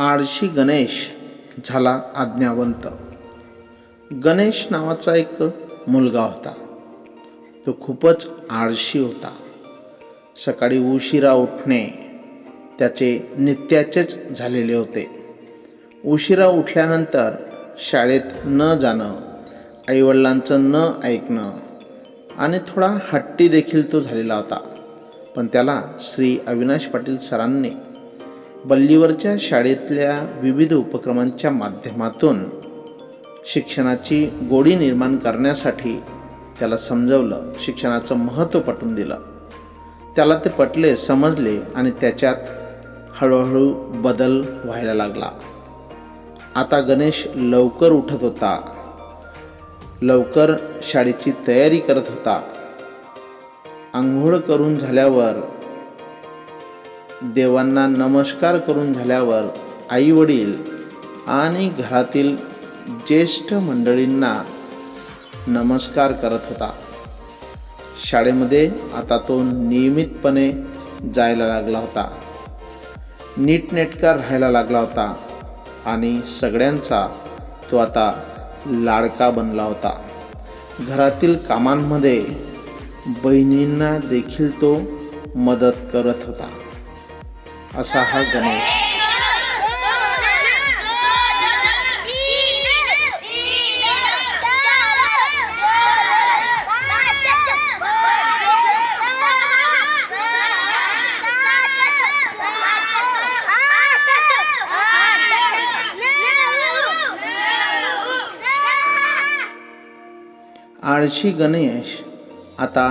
आळशी गणेश झाला आज्ञावंत. गणेश नावाचा एक मुलगा होता. तो खूपच आळशी होता. सकाळी उशिरा उठणे त्याचे नित्याचेच झालेले होते. उशिरा उठल्यानंतर शाळेत न जाणं आईवडिलांचं न ऐकणं आणि थोडा हट्टी देखील तो झालेला होता. पण त्याला श्री अविनाश पाटील सरांनी बल्लीवरच्या शाळेतल्या विविध उपक्रमांच्या माध्यमातून शिक्षणाची गोडी निर्माण करण्यासाठी त्याला समजवलं शिक्षणाचं महत्त्व पटवून दिलं. त्याला ते पटले समजले आणि त्याच्यात हळूहळू बदल व्हायला लागला. आता गणेश लवकर उठत होता. लवकर शाळेची तयारी करत होता. आंघोळ करून झाल्यावर देवांना नमस्कार करून झाल्यावर आईवडील आणि घरातील ज्येष्ठ मंडळींना नमस्कार करत होता. शाळेमध्ये आता तो नियमितपणे जायला लागला होता. नीटनेटका राहायला लागला होता आणि सगळ्यांचा तो आता लाडका बनला होता. घरातील कामांमध्ये बहिणींना देखील तो मदत करत होता. असा हा गणेश. आळशी गणेश आता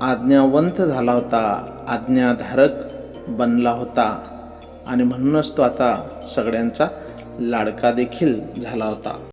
आज्ञावंत झाला होता. आज्ञाधारक बनला होता. आणि म्हणूनच तो आता सगळ्यांचा लाडका देखील झाला होता.